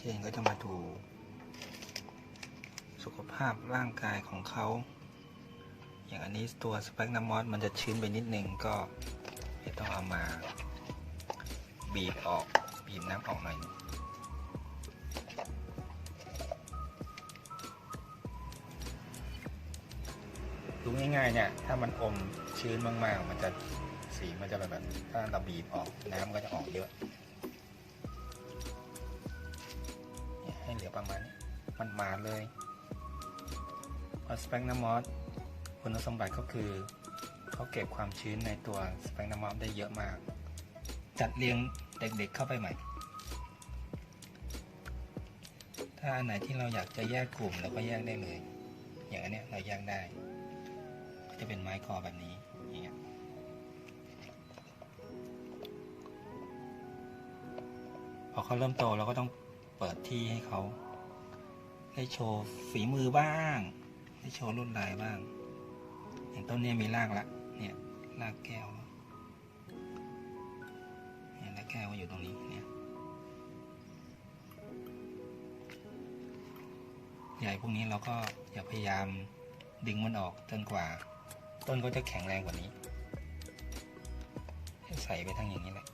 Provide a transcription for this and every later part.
เชนก็จะมาดูสุขภาพร่างกายของเขา อย่างอันนี้ตัวสเปกนามอสมันจะชื้นไปนิดนึงก็ไม่ต้องเอามา บีบออก บีบน้ำออกหน่อยดูง่ายๆเนี่ยถ้ามันอมชื้นมากๆ มันจะสีมันจะแบบถ้าเราบีบออกน้ำก็จะออกเยอะ มันมาเลยพอสเปกนามอสคุณสมบัติก็คือเขาเก็บความชื้นในตัวสเปกนามอสได้เยอะมาก จัดเรียงเด็กๆเข้าไปใหม่ ถ้าอันไหนที่เราอยากจะแยกกลุ่มเราก็แยกได้เลย อย่างอันเนี้ยเราแยกได้ ก็จะเป็นไม้คอแบบนี้อย่างเงี้ยพอเขาเริ่มโตเราก็ต้องเปิดที่ให้เขา ได้โชว์ฝีมือบ้าง ได้โชว์รุ่นลายบ้าง อย่างต้นนี้มีรากละ เนี่ยรากแก้วเนี่ยรากแก้วก็อยู่ตรงนี้เนี่ยใหญ่พวกนี้เราก็อย่าพยายามดึงมันออกจนกว่า ต้นก็จะแข็งแรงกว่านี้ ใส่ไปทั้งอย่างนี้แหละ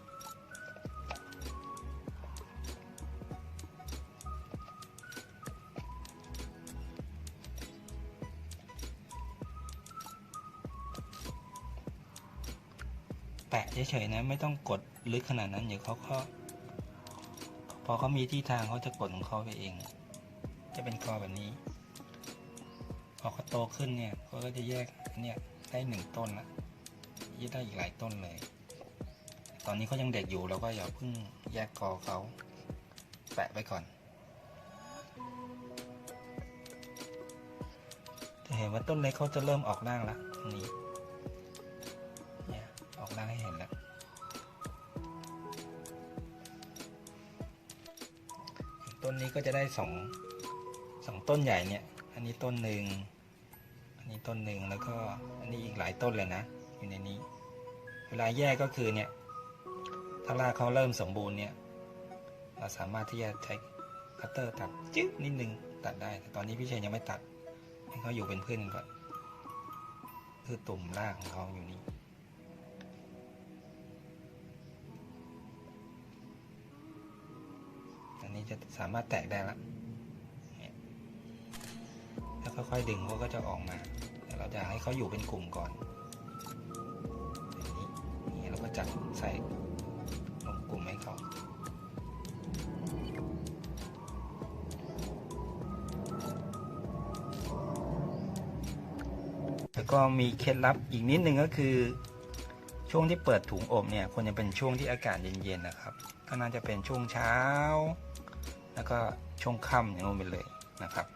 แปะเฉยๆนะ ไม่ต้องกดลึกขนาดนั้นเดี๋ยวเขาเขาพอเขามีที่ทางเขาจะกดของเขาไปเอง จะเป็นคอแบบนี้ พอเขาโตขึ้นเนี่ยเขาก็จะแยกเนี่ยได้หนึ่งต้นละยี่ได้อีกหลายต้นเลย ตอนนี้เขายังเด็กอยู่เราก็อย่าเพิ่งแยกกอเขาแปะไว้ก่อน จะเห็นว่าต้นเล็กเขาจะเริ่มออกร่างละตรงนี้ เนี่างให้เห็นแล้ว ต้นนี้ก็จะได้สองสองต้นใหญ่เนี่ย อันนี้ต้นหนึ่ง อันนี้ต้นหนึ่งแล้วก็อันนี้อีกหลายต้นเลยนะ อยู่ในนี้ เวลาแยกก็คือเนี่ย ถ้ารากเขาเริ่มสมบูรณ์เนี่ย เราสามารถที่จะใช้คัตเตอร์ตัดจึ๊กนิดนึงตัดได้ แต่ตอนนี้พี่เชยยังไม่ตัด ให้เขาอยู่เป็นเพื่อนกันก่อน คือตุ่มรากของเขาอยู่นี่ นี้จะสามารถแตกได้ละแล้วค่อยๆดึงเขาก็จะออกมา แต่เราจะให้เขาอยู่เป็นกลุ่มก่อนอย่างนี้อย่างนี้เราก็จับใส่ลงกลุ่มให้เขาแล้วก็มีเคล็ดลับอีกนิดนึงก็คือช่วงที่เปิดถุงอบเนี่ยควรจะเป็นช่วงที่อากาศเย็นๆนะครับ ก็น่าจะเป็นช่วงเช้า แล้วก็ช่วงค่ำอย่างนู้นไปเลยนะครับ